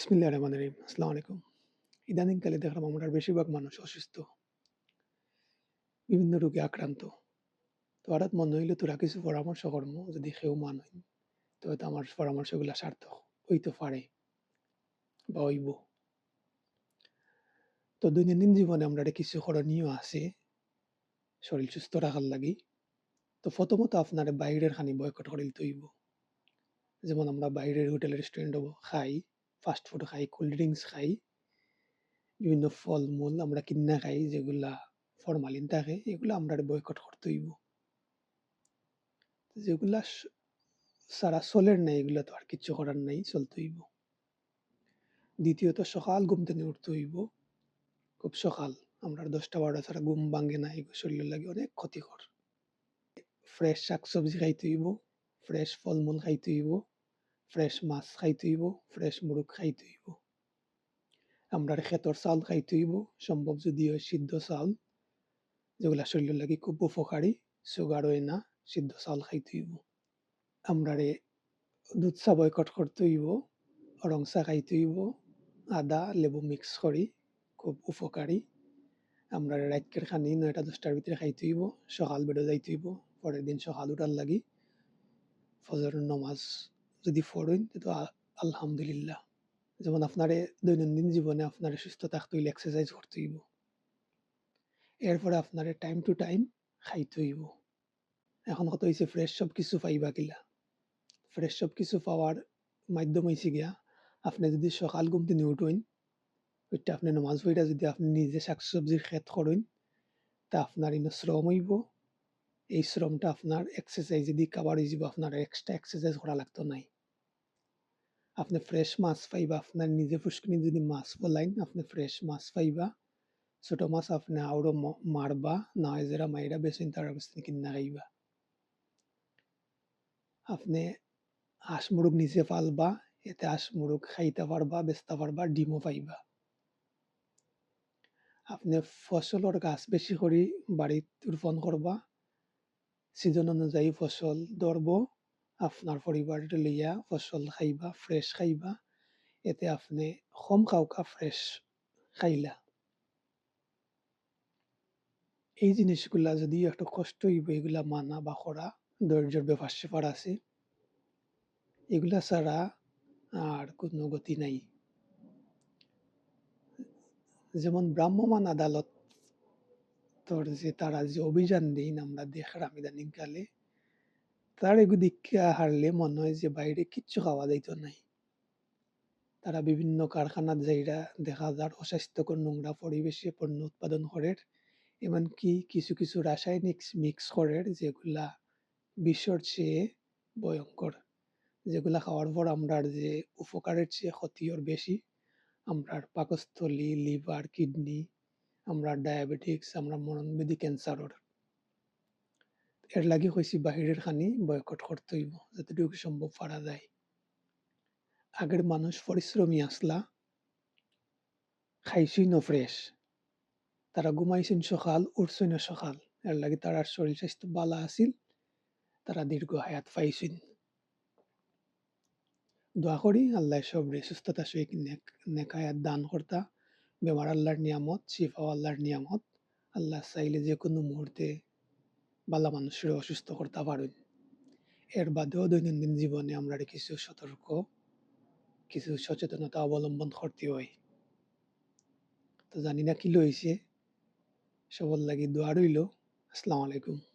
বিসমিল্লাহ রহমান রহিম, আসসালামু আলাইকুম। ইদানিংকালে দেখলাম আমরা বেশিরভাগ মানুষ অসুস্থ, বিভিন্ন রোগে আক্রান্ত। তো হঠাৎ মনে হইল, তোরা কিছু পরামর্শ কর্ম, যদি কেউ মানুষ তো হয়তো আমার পরামর্শগুলা সার্থক হইতে পারে, বা হইব। তো দৈনন্দিন জীবনে আমরা কিছু করণীয় আছে, শরীর সুস্থ রাখার লাগি। তো প্রথমত আপনার বাইরের খানি বয়কট করিল তৈব যেমন আমরা বাইরের হোটেল রেস্টুরেন্ট খাই ফাস্ট ফুড খাই কোল্ড ড্রিঙ্কস খাই। বিভিন্ন ফলমূল আমরা কিনা খাই, যেগুলা ফরমালিন থাকে, এগুলো আমরা বয়কট করতে হইব। যেগুলা সারা চলের নাই, এগুলা তো আর কিচ্ছু করার নাই চলতে হইব। দ্বিতীয়ত সকাল ঘুম থেকে উঠতে হইব। খুব সকাল, আমরা দশটা বারোটা ছাড়া ঘুম ভাঙে না এগুলো শরীরের লাগে অনেক ক্ষতিকর। ফ্রেশ শাকসবজি খাইতে হইব, ফ্রেশ ফলমূল খাইতে হইব। ফ্রেশ মাছ খাইতে হইব ফ্রেশ মুরগ খাইতে হইব আমরা ক্ষেতর চাউল খাইতে হইব সম্ভব যদি হয় সিদ্ধ চাউল যেগুলা শরীরের লাগে খুব উপকারী সুগার হয় না সিদ্ধ চাউল খাইতে হইব আমরা দুধ চা বয়কট করতে হইব রং চা খাইতে হইব আদা লেবু মিক্স করি খুব উপকারী আমরা রাতকের খানি নয়টা দশটার ভিতরে খাইতে হইব সকাল বেড়ে যাইতে হইব পরের দিন সকাল উঠার লাগি ফজর নমাজ যদি পড়েন, তো আলহামদুলিল্লাহ। যেমন আপনার দৈনন্দিন জীবনে আপনার সুস্থ থাকতে হইলে এক্সারসাইজ করতে হইব। এরপরে আপনার টাইম টু টাইম খাইতে হইব। এখন কত হয়েছে ফ্রেশ সব কিছু পাইবা কিলা। ফ্রেশ সব কিছু পাওয়ার মাধ্যম হয়েছে গিয়া, আপনি যদি সকাল ঘুম তিনি উঠেন ওইটা আপনি নমাজ পড়িটা যদি আপনি নিজে শাকসবজির ক্ষেত করেন, তা আপনার ইনো শ্রম হইব। এই শ্রমটা আপনার এক্সারসাইজ যদি কাবার যাব আপনার এক্সট্রা এক্সারসাইজ করা লাগতো নাই। আপনি ফ্রেশ মাছ পাইবা, আপনার নিজে ফুসকুনি যদি মাছ বলাইন আপনি ফ্রেশ মাছ পাইবা, ছোট মাছ আপনি আরও মারবা না যারা মাইরা বেছেন তার কাছে কিনা খাইবা। আপনি হাঁস মুরগ নিজে পালবা, এতে হাঁস মুরগ খাইতে পারবা, বেচতে পারবা, ডিমও পাইবা। আপনি ফসলের গাছ বেশি করে বাড়িত রোপণ করবা সিজন অনুযায়ী ফসল ধরব আপনার পরিবার লইয়া ফসল খাইবা ফ্রেশ খাইবা। এতে আপনি কম খাওকা ফ্রেশ খাইলা। এই জিনিসগুলা যদি একটু কষ্ট হইব এগুলা মানা বা করা ধৈর্যের ব্যাপার স্যাপার আছে এগুলা ছাড়া আর কোনো গতি নাই। যেমন ব্রাহ্মমান আদালত তোর যে তারা যে অভিযান দিন আমরা দেখলাম ইদানিং কালে তার এগু দীক্ষা হারলে মনে হয় যে বাইরে কিচ্ছু খাওয়া যাইত নাই। তারা বিভিন্ন কারখানার যাইরা দেখা যার অস্বাস্থ্যকর নোংরা পরিবেশে পণ্য উৎপাদন করে এমনকি কিছু কিছু রাসায়নিক মিক্স করে যেগুলা বিশ্বর চেয়ে ভয়ঙ্কর। যেগুলা খাওয়ার পর আমরা যে উপকারের চেয়ে ক্ষতির বেশি আমরার পাকস্থলী, লিভার, কিডনি আমরা ডায়াবেটিক্স আমরা মরণবেদী ক্যান্সারর এর লাগি হয়েছি বাহিরের খানি বয়কট করতে হইব, যতটুকু সম্ভব পারা যায়। আগের মানুষ পরিশ্রমী আসলা খাইছই ন ফ্রেশ তারা ঘুমাইছেন সকাল, উঠছেন সকাল। এর লাগে তার শরীর স্বাস্থ্য বালা আছিল, তারা দীর্ঘ হায়াত পাইছেন। দোয়া করি আল্লাহ সবরে সুস্থতা সহিত নেকায়াত দান কর্তা। বেমার আল্লাহর নিয়ামত শিফা আল্লাহর নিয়ামত। আল্লাহ চাইলে যে কোনো মুহূর্তে বালা মানুষের অসুস্থ করতে পারেন এর বাদেও দৈনন্দিন জীবনে আমরা কিছু সতর্ক, কিছু সচেতনতা অবলম্বন করতে হয়। তো জানি না কি লইছে, সবর লাগি দোয়া রইল। আসসালামু আলাইকুম।